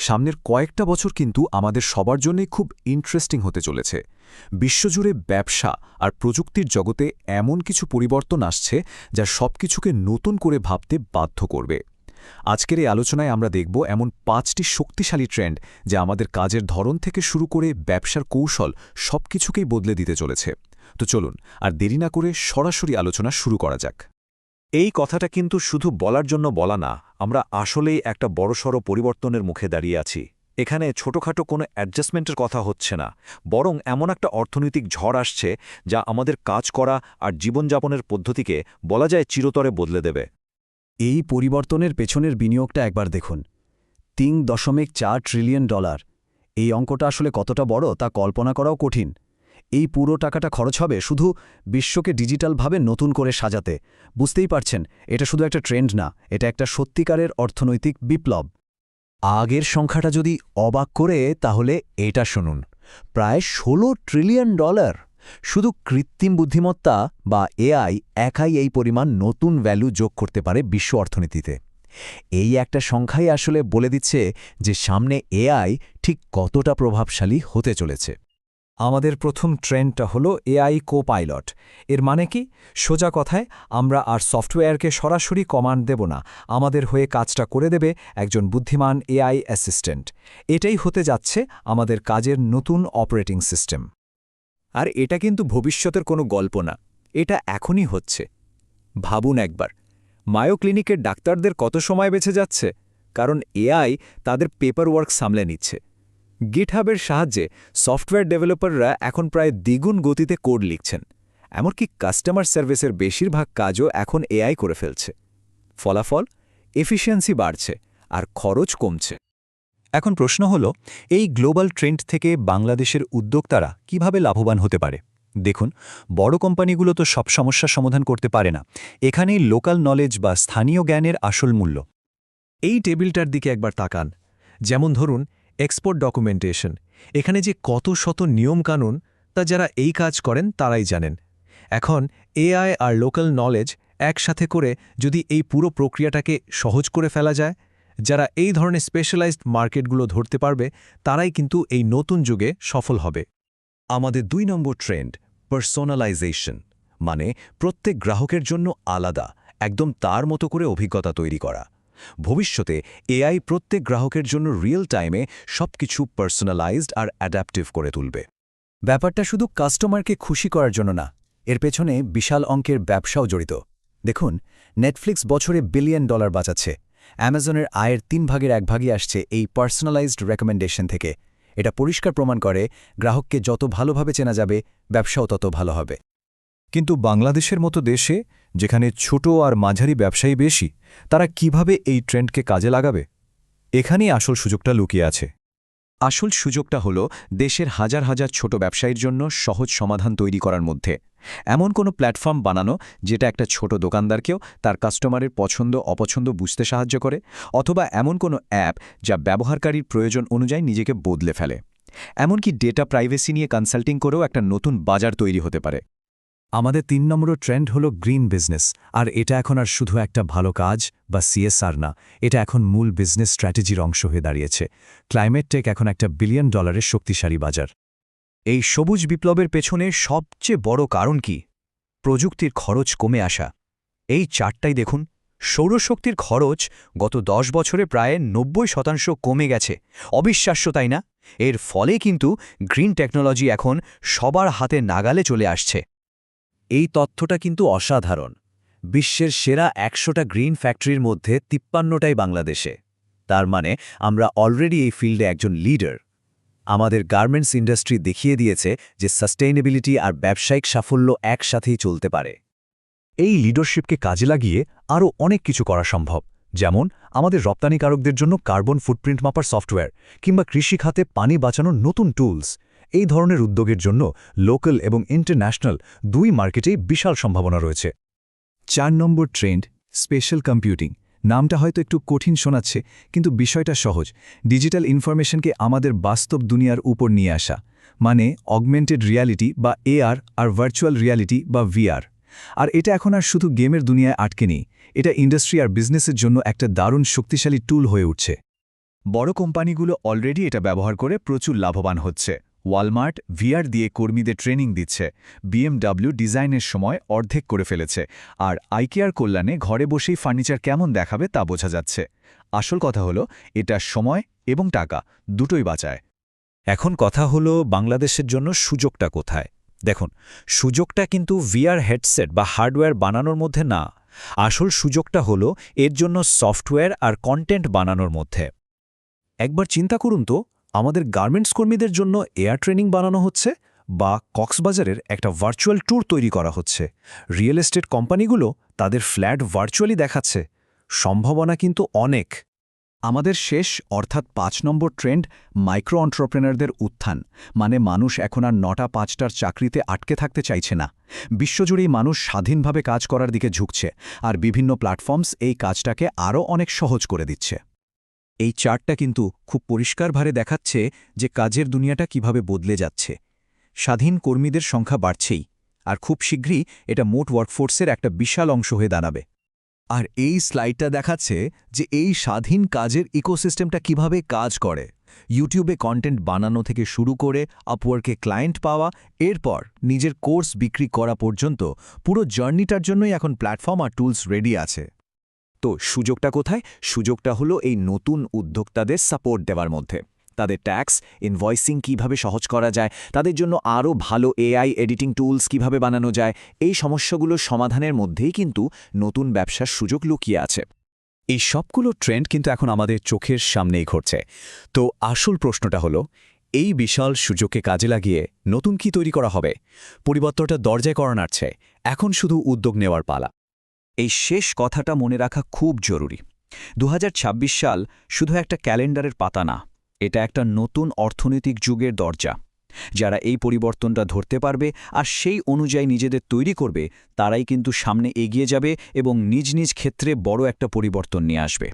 সামনের কয়েকটা বছর কিন্তু আমাদের সবার জন্যই খুব ইন্টারেস্টিং হতে চলেছে। বিশ্বজুড়ে ব্যবসা আর প্রযুক্তির জগতে এমন কিছু পরিবর্তন আসছে যা সবকিছুকে নতুন করে ভাবতে বাধ্য করবে। আজকের এই আলোচনায় আমরা দেখব এমন পাঁচটি শক্তিশালী ট্রেন্ড যা আমাদের কাজের ধরন থেকে শুরু করে ব্যবসার কৌশল সবকিছুকেই বদলে দিতে চলেছে। তো চলুন, আর দেরি না করে সরাসরি আলোচনা শুরু করা যাক। এই কথাটা কিন্তু শুধু বলার জন্য বলা না, আমরা আসলেই একটা বড়সড় পরিবর্তনের মুখে দাঁড়িয়ে আছি। এখানে ছোটখাটো কোনো অ্যাডজাস্টমেন্টের কথা হচ্ছে না, বরং এমন একটা অর্থনৈতিক ঝড় আসছে যা আমাদের কাজ করা আর জীবনযাপনের পদ্ধতিকে বলা যায় চিরতরে বদলে দেবে। এই পরিবর্তনের পেছনের বিনিয়োগটা একবার দেখুন। তিন দশমিক চার ট্রিলিয়ন ডলার। এই অঙ্কটা আসলে কতটা বড় তা কল্পনা করাও কঠিন। এই পুরো টাকাটা খরচ হবে শুধু বিশ্বকে ডিজিটালভাবে নতুন করে সাজাতে। বুঝতেই পারছেন, এটা শুধু একটা ট্রেন্ড না, এটা একটা সত্যিকারের অর্থনৈতিক বিপ্লব। আগের সংখ্যাটা যদি অবাক করে, তাহলে এটা শুনুন। প্রায় ১৬ ট্রিলিয়ন ডলার। শুধু কৃত্রিম বুদ্ধিমত্তা বা এআই একাই এই পরিমাণ নতুন ভ্যালু যোগ করতে পারে বিশ্ব অর্থনীতিতে। এই একটা সংখ্যাই আসলে বলে দিচ্ছে যে সামনে এআই ঠিক কতটা প্রভাবশালী হতে চলেছে। আমাদের প্রথম ট্রেন্ডটা হলো এআই কো পাইলট এর মানে কি? সোজা কথায়, আমরা আর সফটওয়্যারকে সরাসরি কমান্ড দেব না। আমাদের হয়ে কাজটা করে দেবে একজন বুদ্ধিমান এআই অ্যাসিস্ট্যান্ট। এটাই হতে যাচ্ছে আমাদের কাজের নতুন অপারেটিং সিস্টেম। আর এটা কিন্তু ভবিষ্যতের কোনো গল্প না। এটা এখনই হচ্ছে। ভাবুন একবার, মায়ো ক্লিনিকের ডাক্তারদের কত সময় বেঁচে যাচ্ছে? কারণ এআই তাদের পেপার ওয়ার্ক সামলে নিচ্ছে। গিটহাবের সাহায্যে সফটওয়্যার ডেভেলপাররা এখন প্রায় দ্বিগুণ গতিতে কোড লিখছেন, এমনকি কাস্টমার সার্ভিসের বেশিরভাগ কাজও এখন এআই করে ফেলছে। ফলাফল? এফিসিয়েন্সি বাড়ছে আর খরচ কমছে। এখন প্রশ্ন হল, এই গ্লোবাল ট্রেন্ড থেকে বাংলাদেশের উদ্যোক্তারা কীভাবে লাভবান হতে পারে? দেখুন, বড় কোম্পানিগুলো তো সব সমস্যার সমাধান করতে পারে না, এখানেই লোকাল নলেজ বা স্থানীয় জ্ঞানের আসল মূল্য। এই টেবিলটার দিকে একবার তাকান। যেমন ধরুন এক্সপোর্ট ডকুমেন্টেশন এখানে যে কত শত নিয়মকানুন তা যারা এই কাজ করেন তারাই জানেন। এখন এআই আর লোকাল নলেজ একসাথে করে যদি এই পুরো প্রক্রিয়াটাকে সহজ করে ফেলা যায়, যারা এই ধরনের স্পেশালাইজড মার্কেটগুলো ধরতে পারবে, তারাই কিন্তু এই নতুন যুগে সফল হবে। আমাদের দুই নম্বর ট্রেন্ড পার্সোনালাইজেশন মানে প্রত্যেক গ্রাহকের জন্য আলাদা, একদম তার মতো করে অভিজ্ঞতা তৈরি করা। ভবিষ্যতে এআই প্রত্যেক গ্রাহকের জন্য রিয়েল টাইমে সবকিছু পার্সোনালাইজড আর অ্যাডাপটিভ করে তুলবে। ব্যাপারটা শুধু কাস্টমারকে খুশি করার জন্য না, এর পেছনে বিশাল অঙ্কের ব্যবসাও জড়িত। দেখুন নেটফ্লিক্স বছরে বিলিয়ন ডলার বাঁচাচ্ছে অ্যামাজনের আয়ের তিন ভাগের এক ভাগই আসছে এই পার্সোনালাইজড রেকমেন্ডেশন থেকে। এটা পরিষ্কার প্রমাণ করে, গ্রাহককে যত ভালোভাবে চেনা যাবে, ব্যবসাও তত ভালো হবে। কিন্তু বাংলাদেশের মতো দেশে, যেখানে ছোট আর মাঝারি ব্যবসায়ী বেশি, তারা কীভাবে এই ট্রেন্ডকে কাজে লাগাবে? এখানেই আসল সুযোগটা লুকিয়ে আছে। আসল সুযোগটা হল দেশের হাজার হাজার ছোট ব্যবসায়ীর জন্য সহজ সমাধান তৈরি করার মধ্যে। এমন কোনো প্ল্যাটফর্ম বানানো যেটা একটা ছোট দোকানদারকেও তার কাস্টমারের পছন্দ, অপছন্দ বুঝতে সাহায্য করে, অথবা এমন কোনো অ্যাপ যা ব্যবহারকারীর প্রয়োজন অনুযায়ী নিজেকে বদলে ফেলে। এমনকি ডেটা প্রাইভেসি নিয়ে কনসাল্টিং করেও একটা নতুন বাজার তৈরি হতে পারে। আমাদের তিন নম্বর ট্রেন্ড হল গ্রিন বিজনেস, আর এটা এখন আর শুধু একটা ভালো কাজ বা সিএসআর না, এটা এখন মূল বিজনেস স্ট্র্যাটেজির অংশ হয়ে দাঁড়িয়েছে। ক্লাইমেট টেক এখন একটা বিলিয়ন ডলারের শক্তিশালী বাজার। এই সবুজ বিপ্লবের পেছনে সবচেয়ে বড় কারণ কি? প্রযুক্তির খরচ কমে আসা। এই চারটাই দেখুন, সৌরশক্তির খরচ গত দশ বছরে প্রায় নব্বই শতাংশ কমে গেছে। অবিশ্বাস্য, তাই না? এর ফলে কিন্তু গ্রিন টেকনোলজি এখন সবার হাতে নাগালে চলে আসছে। এই তথ্যটা কিন্তু অসাধারণ। বিশ্বের সেরা একশোটা গ্রিন ফ্যাক্টরির মধ্যে তিপ্পান্নটাই বাংলাদেশে। তার মানে আমরা অলরেডি এই ফিল্ডে একজন লিডার আমাদের গার্মেন্টস ইন্ডাস্ট্রি দেখিয়ে দিয়েছে যে সাস্টেইনেবিলিটি আর ব্যবসায়িক সাফল্য একসাথেই চলতে পারে। এই লিডারশিপকে কাজে লাগিয়ে আরও অনেক কিছু করা সম্ভব। যেমন আমাদের রপ্তানিকারকদের জন্য কার্বন ফুটপ্রিন্ট মাপার সফটওয়্যার কিংবা কৃষি খাতে পানি বাঁচানোর নতুন টুলস এই ধরনের উদ্যোগের জন্য লোকাল এবং ইন্টারন্যাশনাল দুই মার্কেটেই বিশাল সম্ভাবনা রয়েছে। চার নম্বর ট্রেন্ড, স্পেশাল কম্পিউটিং। নামটা হয়তো একটু কঠিন শোনাচ্ছে, কিন্তু বিষয়টা সহজ। ডিজিটাল ইনফরমেশনকে আমাদের বাস্তব দুনিয়ার উপর নিয়ে আসা মানে অগমেন্টেড রিয়ালিটি বা এআর আর ভার্চুয়াল রিয়ালিটি বা ভিআর আর এটা এখন আর শুধু গেমের দুনিয়ায় আটকে নেই, এটা ইন্ডাস্ট্রি আর বিজনেসের জন্য একটা দারুণ শক্তিশালী টুল হয়ে উঠছে। বড় কোম্পানিগুলো অলরেডি এটা ব্যবহার করে প্রচুর লাভবান হচ্ছে। ওয়ালমার্ট, ভিআর দিয়ে কর্মীদের ট্রেনিং দিচ্ছে। বিএমডাব্লিউ ডিজাইনের সময় অর্ধেক করে ফেলেছে। আর আইকেয়ার কল্যাণে ঘরে বসেই ফার্নিচার কেমন দেখাবে তা বোঝা যাচ্ছে। আসল কথা হলো, এটা সময় এবং টাকা, দুটোই বাঁচায়। এখন কথা হলো বাংলাদেশের জন্য সুযোগটা কোথায়? দেখুন, সুযোগটা কিন্তু ভিআর হেডসেট বা হার্ডওয়্যার বানানোর মধ্যে না। আসল সুযোগটা হলো এর জন্য সফটওয়্যার আর কন্টেন্ট বানানোর মধ্যে। একবার চিন্তা করুন তো আমাদের গার্মেন্টস কর্মীদের জন্য এয়ার ট্রেনিং বানানো হচ্ছে বা কক্সবাজারের একটা ভার্চুয়াল ট্যুর তৈরি করা হচ্ছে। রিয়েল এস্টেট কোম্পানিগুলো তাদের ফ্ল্যাট ভার্চুয়ালি দেখাচ্ছে। সম্ভাবনা কিন্তু অনেক। আমাদের শেষ, অর্থাৎ পাঁচ নম্বর ট্রেন্ড, মাইক্রো অন্টারপ্রেনারদের উত্থান। মানে মানুষ এখন আর নটা পাঁচটার চাকরিতে আটকে থাকতে চাইছে না। বিশ্বজুড়েই মানুষ স্বাধীনভাবে কাজ করার দিকে ঝুঁকছে। আর বিভিন্ন প্ল্যাটফর্মস এই কাজটাকে আরও অনেক সহজ করে দিচ্ছে। এই চার্টটা কিন্তু খুব পরিষ্কারভাবে দেখাচ্ছে যে কাজের দুনিয়াটা কীভাবে বদলে যাচ্ছে। স্বাধীন কর্মীদের সংখ্যা বাড়ছেই, আর খুব শীঘ্রই এটা মোট ওয়ার্কফোর্সের একটা বিশাল অংশ হয়ে দাঁড়াবে। আর এই স্লাইডটা দেখাচ্ছে যে এই স্বাধীন কাজের ইকোসিস্টেমটা কীভাবে কাজ করে। ইউটিউবে কন্টেন্ট বানানো থেকে শুরু করে আপওয়ার্কে ক্লায়েন্ট পাওয়া, এরপর নিজের কোর্স বিক্রি করা পর্যন্ত পুরো জার্নিটার জন্যই এখন প্ল্যাটফর্ম আর টুলস রেডি আছে। তো সুযোগটা কোথায়? সুযোগটা হলো এই নতুন উদ্যোক্তাদের সাপোর্ট দেওয়ার মধ্যে। তাদের ট্যাক্স ইনভয়েসিং কীভাবে সহজ করা যায়, তাদের জন্য আরও ভালো এআই এডিটিং টুলস কীভাবে বানানো যায়, এই সমস্যাগুলো সমাধানের মধ্যেই কিন্তু নতুন ব্যবসার সুযোগ লুকিয়ে আছে। এই সবগুলো ট্রেন্ড কিন্তু এখন আমাদের চোখের সামনেই ঘটছে। তো আসল প্রশ্নটা হলো, এই বিশাল সুযোগকে কাজে লাগিয়ে নতুন কি তৈরি করা হবে? পরিবর্তনটা দরজায় করানোর চেয়ে এখন শুধু উদ্যোগ নেওয়ার পালা। এই শেষ কথাটা মনে রাখা খুব জরুরি। দু হাজার ছাব্বিশ সাল শুধু একটা ক্যালেন্ডারের পাতা না, এটা একটা নতুন অর্থনৈতিক যুগের দরজা। যারা এই পরিবর্তনটা ধরতে পারবে আর সেই অনুযায়ী নিজেদের তৈরি করবে, তারাই কিন্তু সামনে এগিয়ে যাবে এবং নিজ নিজ ক্ষেত্রে বড় একটা পরিবর্তন নিয়ে আসবে।